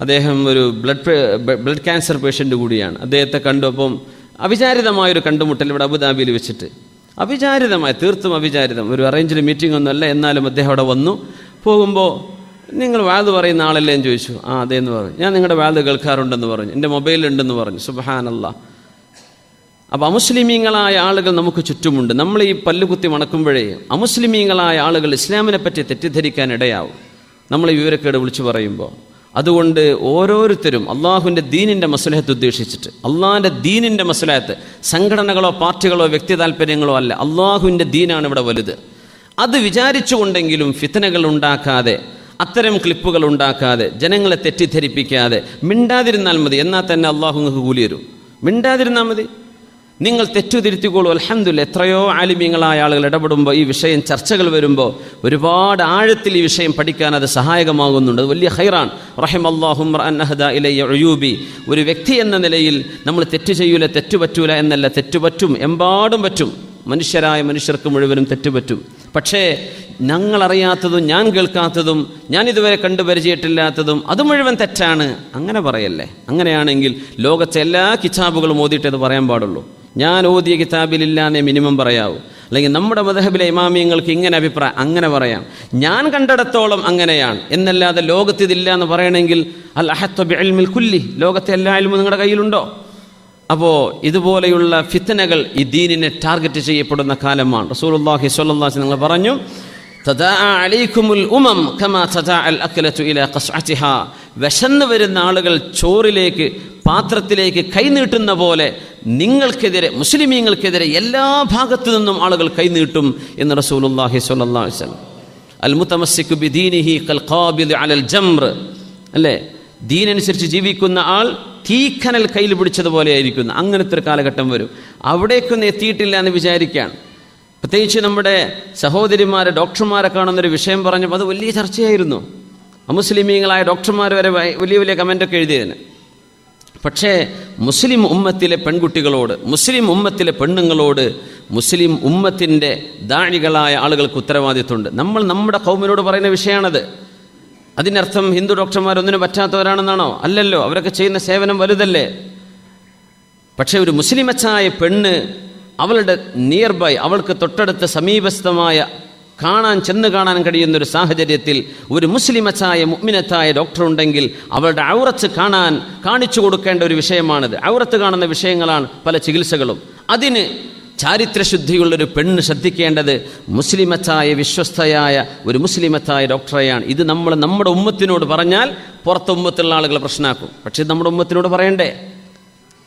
അദ്ദേഹം ഒരു ബ്ലഡ് ബ്ലഡ് ക്യാൻസർ പേഷ്യന്റ് കൂടിയാണ്. അദ്ദേഹത്തെ കണ്ടു അപ്പം അവിചാരിതമായൊരു കണ്ടുമുട്ടൽ ഇവിടെ അബുദാബിയിൽ വെച്ചിട്ട്. അവിചാരിതമായ തീർത്തും അവിചാരിതം. ഒരു അറേഞ്ച്ഡ് മീറ്റിംഗ് ഒന്നുമല്ല എന്നാലും അദ്ദേഹം അവിടെ വന്നു. പോകുമ്പോൾ നിങ്ങൾ വാത് പറയുന്ന ആളല്ലേ? എന്ന് ചോദിച്ചു. ആ അതേന്ന് പറഞ്ഞു. ഞാൻ നിങ്ങളുടെ വാത് കേൾക്കാറുണ്ടെന്ന് പറഞ്ഞു. എന്റെ മൊബൈലുണ്ടെന്ന് പറഞ്ഞു. സുബഹാനല്ല. അപ്പോൾ അമുസ്ലിമീങ്ങളായ ആളുകൾ നമുക്ക് ചുറ്റുമുണ്ട്. നമ്മൾ ഈ പല്ലുകുത്തി മണക്കുമ്പോഴേ അമുസ്ലിമീങ്ങളായ ആളുകൾ ഇസ്ലാമിനെ പറ്റി തെറ്റിദ്ധരിക്കാൻ ഇടയാവും. നമ്മൾ ഈ വിവരക്കേട് വിളിച്ചു പറയുമ്പോൾ അതുകൊണ്ട് ഓരോരുത്തരും അള്ളാഹുവിന്റെ ദീനിന്റെ മസുലഹത്ത് ഉദ്ദേശിച്ചിട്ട് അള്ളാഹിന്റെ ദീനിന്റെ മസുലഹത്ത് സംഘടനകളോ പാർട്ടികളോ വ്യക്തി താല്പര്യങ്ങളോ അല്ല അള്ളാഹുവിന്റെ ദീനാണ് ഇവിടെ വലുത്. അത് വിചാരിച്ചുകൊണ്ടെങ്കിലും ഫിത്തനകൾ ഉണ്ടാക്കാതെ അത്തരം ക്ലിപ്പുകൾ ഉണ്ടാക്കാതെ ജനങ്ങളെ തെറ്റിദ്ധരിപ്പിക്കാതെ മിണ്ടാതിരുന്നാൽ മതി എന്നാൽ തന്നെ അള്ളാഹു നിങ്ങൾക്ക് കൂലിയരും മിണ്ടാതിരുന്നാൽ മതി. നിങ്ങൾ തെറ്റുതിരുത്തിക്കോളൂ. അലഹമില്ല എത്രയോ ആലിമ്യങ്ങളായ ആളുകൾ ഇടപെടുമ്പോൾ ഈ വിഷയം ചർച്ചകൾ വരുമ്പോൾ ഒരുപാട് ആഴത്തിൽ ഈ വിഷയം പഠിക്കാൻ അത് സഹായകമാകുന്നുണ്ട്. അത് വലിയ ഹൈറാൻ റഹിം അള്ളാഹും ഇലയ്യൂബി ഒരു വ്യക്തി എന്ന നിലയിൽ നമ്മൾ തെറ്റ് ചെയ്യൂല തെറ്റു പറ്റൂല എന്നല്ല. തെറ്റു പറ്റും എമ്പാടും പറ്റും. മനുഷ്യരായ മനുഷ്യർക്ക് മുഴുവനും തെറ്റുപറ്റും പക്ഷേ ഞങ്ങളറിയാത്തതും ഞാൻ കേൾക്കാത്തതും ഞാൻ ഇതുവരെ കണ്ടു പരിചയമില്ലാത്തതും അത് മുഴുവൻ തെറ്റാണ്. അങ്ങനെ പറയല്ലേ? അങ്ങനെയാണെങ്കിൽ ലോകത്തെ എല്ലാ കിതാബുകളും ഓതിയിട്ടേ പറയാൻ പാടുള്ളൂ. ഞാൻ ഓതിയ കിതാബിലില്ലാന്നേ മിനിമം പറയാവൂ. അല്ലെങ്കിൽ നമ്മുടെ മതഹബിലെ ഇമാമിയങ്ങൾക്ക് ഇങ്ങനെ അഭിപ്രായം അങ്ങനെ പറയാം. ഞാൻ കണ്ടിടത്തോളം അങ്ങനെയാണ്. എന്നല്ലാതെ ലോകത്ത് ഇതില്ല എന്ന് പറയണമെങ്കിൽ അൽ അഹത്വബിൽ കുല്ലി. ലോകത്തെ എല്ലാ അൽമും നിങ്ങളുടെ കയ്യിലുണ്ടോ? അപ്പോൾ ഇതുപോലെയുള്ള ഫിത്തനകൾ ഈ ദീനിനെ ടാർഗറ്റ് ചെയ്യപ്പെടുന്ന കാലമാണ്. റസൂൽ അള്ളാഹി സ്വല്ലല്ലാഹി നിങ്ങൾ പറഞ്ഞു തദാഅ അലൈക്കുമുൽ ഉമം കമാ തദാ അൽ അക്ലതു ഇലാ ഖസ്അതിഹാ വിശന്ന് വരുന്ന ആളുകൾ ചോറിലേക്ക് പാത്രത്തിലേക്ക് കൈനീട്ടുന്ന പോലെ നിങ്ങൾക്കെതിരെ മുസ്ലിമീങ്ങൾക്കെതിരെ എല്ലാ ഭാഗത്തു നിന്നും ആളുകൾ കൈനീട്ടും എന്ന് റസൂലുള്ളാഹി സ്വല്ലല്ലാഹി വസല്ലം. അൽ മുതമസ്സികു ബിദീനിഹി കൽ ഖാബിദ് അലൽ ജംർ അല്ലേ? ദീനനുസരിച്ച് ജീവിക്കുന്ന ആൾ തീക്കനൽ കയ്യിൽ പിടിച്ചതുപോലെ ആയിരിക്കുന്നു. അങ്ങനത്തെ ഒരു കാലഘട്ടം വരും. അവിടേക്കൊന്നും എത്തിയിട്ടില്ല എന്ന് വിചാരിക്കുകയാണ്. പ്രത്യേകിച്ച് നമ്മുടെ സഹോദരിമാരെ ഡോക്ടർമാരെ കാണുന്നൊരു വിഷയം പറഞ്ഞപ്പോൾ അത് വലിയ ചർച്ചയായിരുന്നു. അമുസ്ലിമീങ്ങളായ ഡോക്ടർമാർ വരെ വലിയ വലിയ കമന്റൊക്കെ എഴുതിയതിന്. പക്ഷേ മുസ്ലിം ഉമ്മത്തിലെ പെൺകുട്ടികളോട് മുസ്ലിം ഉമ്മത്തിലെ പെണ്ണുങ്ങളോട് മുസ്ലിം ഉമ്മത്തിന്റെ ദാഴികളായ ആളുകൾക്ക് ഉത്തരവാദിത്വമുണ്ട്. നമ്മൾ നമ്മുടെ കൗമിനോട് പറയുന്ന വിഷയമാണത്. അതിനർത്ഥം ഹിന്ദു ഡോക്ടർമാരൊന്നിനും പറ്റാത്തവരാണെന്നാണോ? അല്ലല്ലോ അവരൊക്കെ ചെയ്യുന്ന സേവനം വലുതല്ലേ? പക്ഷേ ഒരു മുസ്ലിമച്ചായ പെണ്ണ് അവളുടെ നിയർ ബൈ അവൾക്ക് തൊട്ടടുത്ത സമീപസ്ഥമായ കാണാൻ ചെന്ന് കാണാൻ കഴിയുന്ന ഒരു സാഹചര്യത്തിൽ ഒരു മുസ്ലിമച്ചായ മുഗ്മിനത്തായ ഡോക്ടർ ഉണ്ടെങ്കിൽ അവളുടെ ഔറത്ത് കാണാൻ കാണിച്ചു കൊടുക്കേണ്ട ഒരു വിഷയമാണിത്. ഔറത്ത് കാണുന്ന വിഷയങ്ങളാണ് പല ചികിത്സകളും. അതിന് ചാരിത്രശുദ്ധിയുള്ളൊരു പെണ്ണ് ശ്രദ്ധിക്കേണ്ടത് മുസ്ലിമത്തായ വിശ്വസ്തയായ ഒരു മുസ്ലിമത്തായ ഡോക്ടറെയാണ്. ഇത് നമ്മൾ നമ്മുടെ ഉമ്മത്തിനോട് പറഞ്ഞാൽ പുറത്ത് ഉമ്മത്തുള്ള ആളുകൾ പ്രശ്നമാക്കും പക്ഷേ നമ്മുടെ ഉമ്മത്തിനോട് പറയണ്ടേ?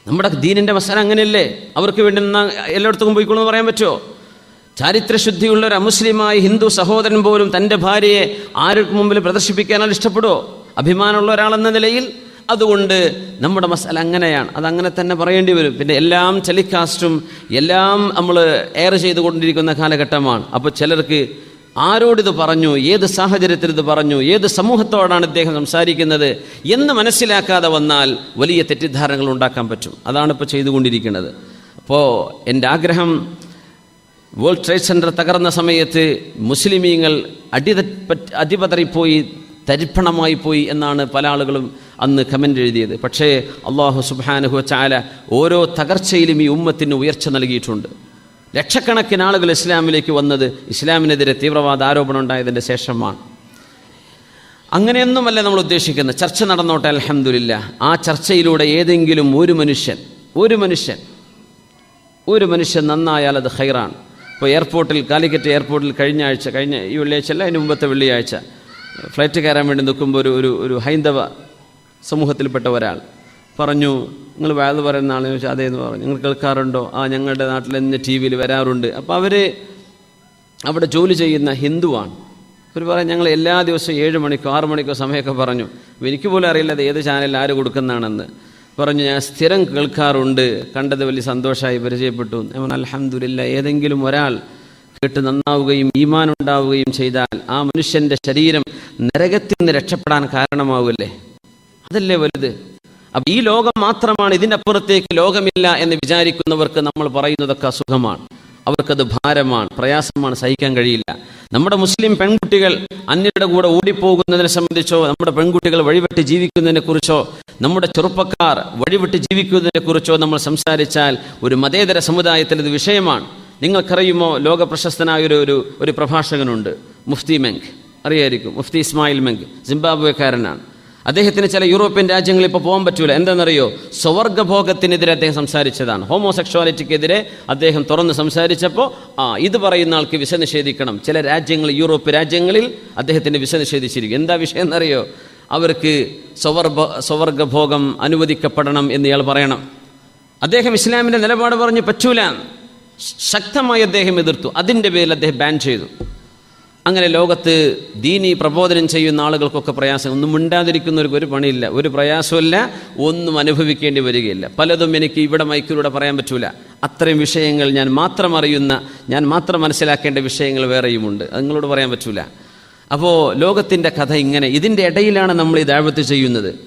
നമ്മുടെ ദീനിന്റെ മസാല അങ്ങനെയല്ലേ? അവർക്ക് വേണ്ടി നിന്നാ എല്ലായിടത്തും പോയിക്കോളൂ എന്ന് പറയാൻ പറ്റുമോ? ചാരിത്രശുദ്ധിയുള്ള ഒരു അമുസ്ലിമായ ഹിന്ദു സഹോദരൻ പോലും തന്റെ ഭാര്യയെ ആർക്ക് മുമ്പിൽ പ്രദർശിപ്പിക്കാനാൽ ഇഷ്ടപ്പെടുമോ അഭിമാനമുള്ള ഒരാളെന്ന നിലയിൽ അതുകൊണ്ട് നമ്മുടെ മസാല അങ്ങനെയാണ്. അതങ്ങനെ തന്നെ പറയേണ്ടി വരും. പിന്നെ എല്ലാം ടെലികാസ്റ്റും എല്ലാം നമ്മൾ എയർ ചെയ്തുകൊണ്ടിരിക്കുന്ന കാലഘട്ടമാണ്. അപ്പോൾ ചിലർക്ക് ആരോടിത് പറഞ്ഞു? ഏത് സാഹചര്യത്തിൽ ഇത് പറഞ്ഞു? ഏത് സമൂഹത്തോടാണ് ഇദ്ദേഹം സംസാരിക്കുന്നത്? എന്ന് മനസ്സിലാക്കാതെ വന്നാൽ വലിയ തെറ്റിദ്ധാരണകൾ ഉണ്ടാക്കാൻ പറ്റും. അതാണ് ഇപ്പോൾ ചെയ്തുകൊണ്ടിരിക്കുന്നത്. അപ്പോൾ എന്റെ ആഗ്രഹം വേൾഡ് ട്രേഡ് സെന്റർ തകർന്ന സമയത്ത് മുസ്ലിമീങ്ങൾ അടിത അധിപതറിപ്പോയി തരിപ്പണമായി പോയി എന്നാണ് പല ആളുകളും അന്ന് കമന്റ് എഴുതിയത്. പക്ഷേ അള്ളാഹു സുബാനുഹു ചാല ഓരോ തകർച്ചയിലും ഈ ഉമ്മത്തിന് ഉയർച്ച നൽകിയിട്ടുണ്ട്. ലക്ഷക്കണക്കിന് ആളുകൾ ഇസ്ലാമിലേക്ക് വന്നത് ഇസ്ലാമിനെതിരെ തീവ്രവാദ ആരോപണം ഉണ്ടായതിന്റെ ശേഷമാണ്. അങ്ങനെയൊന്നുമല്ല നമ്മൾ ഉദ്ദേശിക്കുന്നത്. ചർച്ച നടന്നോട്ടെ അലഹമില്ല ആ ചർച്ചയിലൂടെ ഏതെങ്കിലും ഒരു മനുഷ്യൻ ഒരു മനുഷ്യൻ ഒരു മനുഷ്യൻ നന്നായാൽ അത് ഹൈറാണ് ഇപ്പോൾ എയർപോർട്ടിൽ കാലിക്കറ്റ് എയർപോർട്ടിൽ കഴിഞ്ഞ ആഴ്ച കഴിഞ്ഞ ഈ വെള്ളിയാഴ്ച അല്ല അതിന് മുമ്പത്തെ വെള്ളിയാഴ്ച ഫ്ലൈറ്റ് കയറാൻ വേണ്ടി നിൽക്കുമ്പോൾ ഒരു ഒരു ഹൈന്ദവ സമൂഹത്തിൽപ്പെട്ട ഒരാൾ പറഞ്ഞു നിങ്ങൾ വേദ പറയുന്ന ആളെന്ന് ചോദിച്ചാൽ അതേന്ന് പറഞ്ഞു. നിങ്ങൾ കേൾക്കാറുണ്ടോ? ആ ഞങ്ങളുടെ നാട്ടിൽ തന്നെ ടി വിയിൽ വരാറുണ്ട്. അപ്പോൾ അവർ അവിടെ ജോലി ചെയ്യുന്ന ഹിന്ദുവാണ്. ഇവർ പറയാം ഞങ്ങൾ എല്ലാ ദിവസവും ഏഴ് മണിക്കോ ആറ് മണിക്കോ സമയമൊക്കെ പറഞ്ഞു. എനിക്ക് പോലും അറിയില്ല അത് ഏത് ചാനലിൽ ആര് കൊടുക്കുന്നതാണെന്ന്. പറഞ്ഞു ഞാൻ സ്ഥിരം കേൾക്കാറുണ്ട്. കണ്ടത് വലിയ സന്തോഷമായി പരിചയപ്പെട്ടു. ഞാൻ അലഹമില്ല ഏതെങ്കിലും ഒരാൾ കേട്ട് നന്നാവുകയും ഈമാൻ ഉണ്ടാവുകയും ചെയ്താൽ ആ മനുഷ്യന്റെ ശരീരം നരകത്തിൽ നിന്ന് രക്ഷപ്പെടാൻ കാരണമാവില്ലേ അതല്ലേ വലുത്? അപ്പം ഈ ലോകം മാത്രമാണ് ഇതിനപ്പുറത്തേക്ക് ലോകമില്ല എന്ന് വിചാരിക്കുന്നവർക്ക് നമ്മൾ പറയുന്നതൊക്കെ അസുഖമാണ്. അവർക്കത് ഭാരമാണ് പ്രയാസമാണ് സഹിക്കാൻ കഴിയില്ല. നമ്മുടെ മുസ്ലിം പെൺകുട്ടികൾ അന്യരുടെ കൂടെ ഓടിപ്പോകുന്നതിനെ സംബന്ധിച്ചോ നമ്മുടെ പെൺകുട്ടികൾ വഴിവിട്ട് ജീവിക്കുന്നതിനെ കുറിച്ചോ നമ്മുടെ ചെറുപ്പക്കാർ വഴിവിട്ട് ജീവിക്കുന്നതിനെ കുറിച്ചോ നമ്മൾ സംസാരിച്ചാൽ ഒരു മതേതര സമുദായത്തിൽ ഇത് വിഷയമാണ്. നിങ്ങൾക്കറിയുമോ ലോക പ്രശസ്തനായ ഒരു ഒരു പ്രഭാഷകനുണ്ട് മുഫ്തി മെങ്ക് അറിയായിരിക്കും മുഫ്തി ഇസ്മായിൽ മെങ്ക് സിംബാബ്വേക്കാരനാണ്. അദ്ദേഹത്തിന് ചില യൂറോപ്യൻ രാജ്യങ്ങളിൽ ഇപ്പോൾ പോകാൻ പറ്റൂല. എന്താണെന്നറിയോ സ്വർഗഭോഗത്തിനെതിരെ അദ്ദേഹം സംസാരിച്ചതാണ്. ഹോമോസെക്ഷുവാലിറ്റിക്കെതിരെ അദ്ദേഹം തുറന്ന് സംസാരിച്ചപ്പോൾ ആ ഇത് പറയുന്ന ആൾക്ക് വിസ നിഷേധിക്കണം. ചില രാജ്യങ്ങൾ യൂറോപ്പ് രാജ്യങ്ങളിൽ അദ്ദേഹത്തിന് വിസ നിഷേധിച്ചിരിക്കും. എന്താ വിഷയം എന്നറിയോ? അവർക്ക് സ്വവർഭ സ്വവർഗഭോഗം അനുവദിക്കപ്പെടണം എന്ന് ഇയാൾ പറയണം. അദ്ദേഹം ഇസ്ലാമിന്റെ നിലപാട് പറഞ്ഞ് പറ്റൂല. ശക്തമായി അദ്ദേഹം എതിർത്തു. അതിന്റെ പേരിൽ അദ്ദേഹം ബാൻ ചെയ്തു. അങ്ങനെ ലോകത്ത് ദീനി പ്രബോധനം ചെയ്യുന്ന ആളുകൾക്കൊക്കെ പ്രയാസം. ഒന്നും മിണ്ടാതിരിക്കുന്നവർക്ക് ഒരു പണിയില്ല. ഒരു പ്രയാസമില്ല ഒന്നും അനുഭവിക്കേണ്ടി വരികയില്ല. പലതും എനിക്ക് ഇവിടെ മൈക്കിലൂടെ പറയാൻ പറ്റൂല. അത്രയും വിഷയങ്ങൾ ഞാൻ മാത്രം അറിയുന്ന ഞാൻ മാത്രം മനസ്സിലാക്കേണ്ട വിഷയങ്ങൾ വേറെയുമുണ്ട്. അത് നിങ്ങളോട് പറയാൻ പറ്റൂല. അപ്പോൾ ലോകത്തിന്റെ കഥ ഇങ്ങനെ. ഇതിന്റെ ഇടയിലാണ് നമ്മൾ ഈ ദാഴ്വത്ത് ചെയ്യുന്നത്.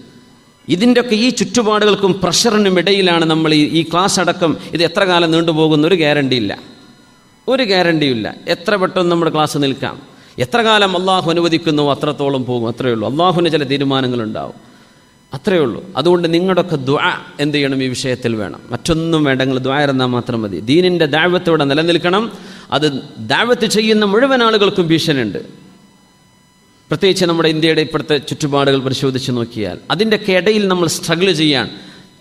ഇതിന്റെയൊക്കെ ഈ ചുറ്റുപാടുകൾക്കും പ്രഷറിനും ഇടയിലാണ് നമ്മൾ ഈ ക്ലാസ് അടക്കം ഇത് എത്ര കാലം നീണ്ടുപോകുന്ന ഒരു ഗ്യാരണ്ടി ഇല്ല. ഒരു ഗ്യാരണ്ടിയില്ല എത്ര പെട്ടെന്ന് നമ്മുടെ ക്ലാസ് നിൽക്കാം. എത്ര കാലം അള്ളാഹു അനുവദിക്കുന്നു അത്രത്തോളം പോകും. അത്രയേ ഉള്ളൂ. അള്ളാഹുവിന് ചില തീരുമാനങ്ങളുണ്ടാവും. അത്രയേ ഉള്ളൂ. അതുകൊണ്ട് നിങ്ങളുടെയൊക്കെ ദ്വാ എന്ത് ചെയ്യണം? ഈ വിഷയത്തിൽ വേണം. മറ്റൊന്നും വേണ്ട. നിങ്ങൾ ദ്വാ മാത്രം മതി. ദീനിന്റെ ദാവത്തോടെ നിലനിൽക്കണം. അത് ദാവത്ത് ചെയ്യുന്ന മുഴുവൻ ആളുകൾക്കും ഭീഷണിയുണ്ട്. പ്രത്യേകിച്ച് നമ്മുടെ ഇന്ത്യയുടെ ഇപ്പോഴത്തെ ചുറ്റുപാടുകൾ പരിശോധിച്ച് നോക്കിയാൽ അതിന്റെയൊക്കെ ഇടയിൽ നമ്മൾ സ്ട്രഗിൾ ചെയ്യാൻ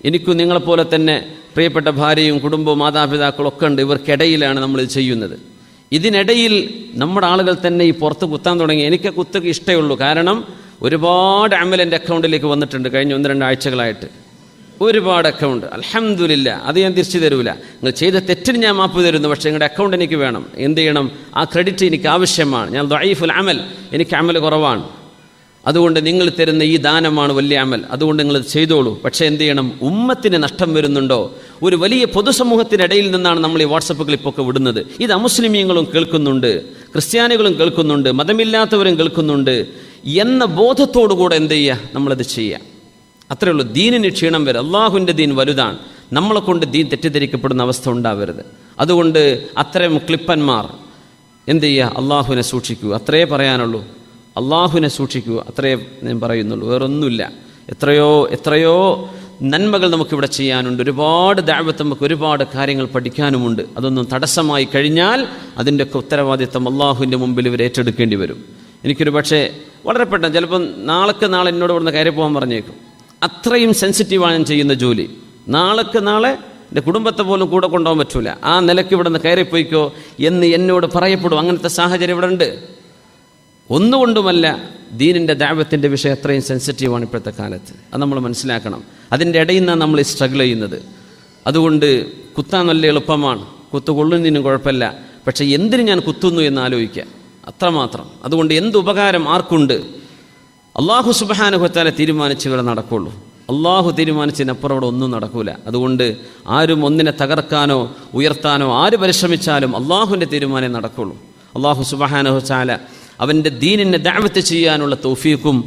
എനിക്കും നിങ്ങളെപ്പോലെ തന്നെ പ്രിയപ്പെട്ട ഭാര്യയും കുടുംബവും മാതാപിതാക്കളും ഒക്കെ ഉണ്ട്. ഇവർക്കിടയിലാണ് നമ്മൾ ചെയ്യുന്നത്. ഇതിനിടയിൽ നമ്മുടെ ആളുകൾ തന്നെ ഈ പുറത്ത് കുത്താൻ തുടങ്ങി. എനിക്ക് കുത്തുക ഇഷ്ടമുള്ളൂ കാരണം ഒരുപാട് അമൽ എന്റെ അക്കൗണ്ടിലേക്ക് വന്നിട്ടുണ്ട് കഴിഞ്ഞ ഒന്ന് രണ്ട് ആഴ്ചകളായിട്ട്. ഒരുപാട് അക്കൗണ്ട്. അലഹമില്ല അത് ഞാൻ തിരിച്ചു തരൂല. നിങ്ങൾ ചെയ്ത തെറ്റിന് ഞാൻ മാപ്പ് തരുന്നു. പക്ഷേ നിങ്ങളുടെ അക്കൗണ്ട് എനിക്ക് വേണം. എന്ത് ചെയ്യണം? ആ ക്രെഡിറ്റ് എനിക്ക് ആവശ്യമാണ്. ഞാൻ ദൈഫുൽ അമൽ. എനിക്ക് അമൽ കുറവാണ്. അതുകൊണ്ട് നിങ്ങൾ തരുന്ന ഈ ദാനമാണ് വലിയ അമൽ. അതുകൊണ്ട് നിങ്ങൾ ചെയ്തോളൂ. പക്ഷേ എന്ത് ചെയ്യണം? ഉമ്മത്തിന് നഷ്ടം വരുന്നുണ്ടോ? ഒരു വലിയ പൊതുസമൂഹത്തിനിടയിൽ നിന്നാണ് നമ്മൾ ഈ വാട്സപ്പ് ക്ലിപ്പൊക്കെ വിടുന്നത്. ഇത് അമുസ്ലിമീങ്ങളും കേൾക്കുന്നുണ്ട്. ക്രിസ്ത്യാനികളും കേൾക്കുന്നുണ്ട്. മതമില്ലാത്തവരും കേൾക്കുന്നുണ്ട്. എന്ന ബോധത്തോടുകൂടെ എന്ത് ചെയ്യുക? നമ്മളത് ചെയ്യുക. അത്രയേ ഉള്ളൂ. ദീനിന് ക്ഷീണം വരെ. അള്ളാഹുവിന്റെ ദീൻ വലുതാണ്. നമ്മളെ കൊണ്ട് ദീൻ തെറ്റിദ്ധരിക്കപ്പെടുന്ന അവസ്ഥ ഉണ്ടാവരുത്. അതുകൊണ്ട് അത്തരം ക്ലിപ്പന്മാർ എന്ത് ചെയ്യുക? അള്ളാഹുവിനെ സൂക്ഷിക്കൂ. അത്രേ പറയാനുള്ളൂ. അള്ളാഹുവിനെ സൂക്ഷിക്കുക അത്രയേ ഞാൻ പറയുന്നുള്ളൂ. വേറൊന്നുമില്ല. എത്രയോ എത്രയോ നന്മകൾ നമുക്കിവിടെ ചെയ്യാനുണ്ട്. ഒരുപാട് ദാവത്ത് നമുക്ക് ഒരുപാട് കാര്യങ്ങൾ പഠിക്കാനുമുണ്ട്. അതൊന്നും തടസ്സമായി കഴിഞ്ഞാൽ അതിന്റെയൊക്കെ ഉത്തരവാദിത്തം അള്ളാഹുവിന്റെ മുമ്പിൽ ഇവർ ഏറ്റെടുക്കേണ്ടി വരും. എനിക്കൊരു പക്ഷേ വളരെ പെട്ടെന്ന് ചിലപ്പം നാളെക്ക് നാളെ എന്നോട് ഇവിടുന്ന് കയറി പോകാൻ പറഞ്ഞേക്കും. അത്രയും സെൻസിറ്റീവാണ് ഞാൻ ചെയ്യുന്ന ജോലി. നാളെക്ക് നാളെ എന്റെ കുടുംബത്തെ പോലും കൂടെ കൊണ്ടുപോകാൻ പറ്റൂല. ആ നിലയ്ക്ക് ഇവിടെ നിന്ന് കയറിപ്പോയിക്കോ എന്ന് എന്നോട് പറയപ്പെടും. അങ്ങനത്തെ സാഹചര്യം ഇവിടെ ഉണ്ട്. ഒന്നുകൊണ്ടുമല്ല ദീനിന്റെ ദാവത്തിന്റെ വിഷയം അത്രയും സെൻസിറ്റീവാണ് ഇപ്പോഴത്തെ കാലത്ത്. അത് നമ്മൾ മനസ്സിലാക്കണം. അതിന്റെ ഇടയിൽ നിന്നാണ് നമ്മൾ സ്ട്രഗിൾ ചെയ്യുന്നത്. അതുകൊണ്ട് കുത്താൻ നല്ല എളുപ്പമാണ്. കുത്തു കൊള്ളുന്നതിനും കുഴപ്പമില്ല. പക്ഷേ എന്തിനു ഞാൻ കുത്തുന്നു എന്ന് ആലോചിക്കുക? അത്രമാത്രം. അതുകൊണ്ട് എന്ത് ഉപകാരം ആർക്കുണ്ട്? അള്ളാഹു സുബഹാനുഹത്താലെ തീരുമാനിച്ച് ഇവിടെ നടക്കുള്ളൂ. അള്ളാഹു തീരുമാനിച്ചതിനപ്പുറം അവിടെ ഒന്നും നടക്കൂല. അതുകൊണ്ട് ആരും ഒന്നിനെ തകർക്കാനോ ഉയർത്താനോ ആര് പരിശ്രമിച്ചാലും അള്ളാഹുവിന്റെ തീരുമാനം നടക്കുള്ളൂ. അള്ളാഹു സുബഹാനുഹച്ചാല അവൻ്റെ ദീനിനെ ദാവത്ത് ചെയ്യാനുള്ള തൗഫീഖും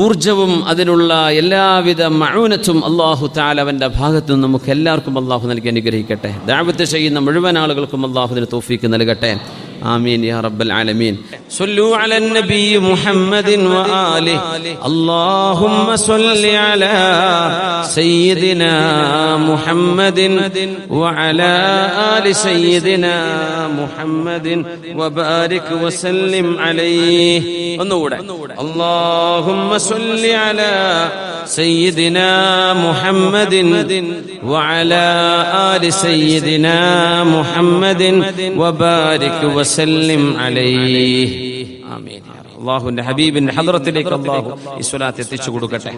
ഊർജവും അതിനുള്ള എല്ലാവിധ മഴൂനത്തും അള്ളാഹു താല അവൻ്റെ ഭാഗത്തു നിന്ന് നമുക്ക് എല്ലാവർക്കും അള്ളാഹു നൽകി അനുഗ്രഹിക്കട്ടെ ദാവത്ത് ചെയ്യുന്ന മുഴുവൻ ആളുകൾക്കും അള്ളാഹുവിന് തൗഫീക്ക് നൽകട്ടെ آمين يا رب العالمين صلوا على النبي محمد وآله اللهم صل على سيدنا محمد وعلى آل سيدنا محمد وبارك وسلم عليه ഒന്നുകൂടെ اللهم صل على سيدنا محمد وعلى آل سيدنا محمد وبارك وسلم عليه آمين അള്ളാഹുവിന്റെ ഹബീബിന്റെ ഹദ്റത്തിലേക്ക് അള്ളാഹു ഈ സ്വലാത്ത് എത്തിച്ചു കൊടുക്കട്ടെ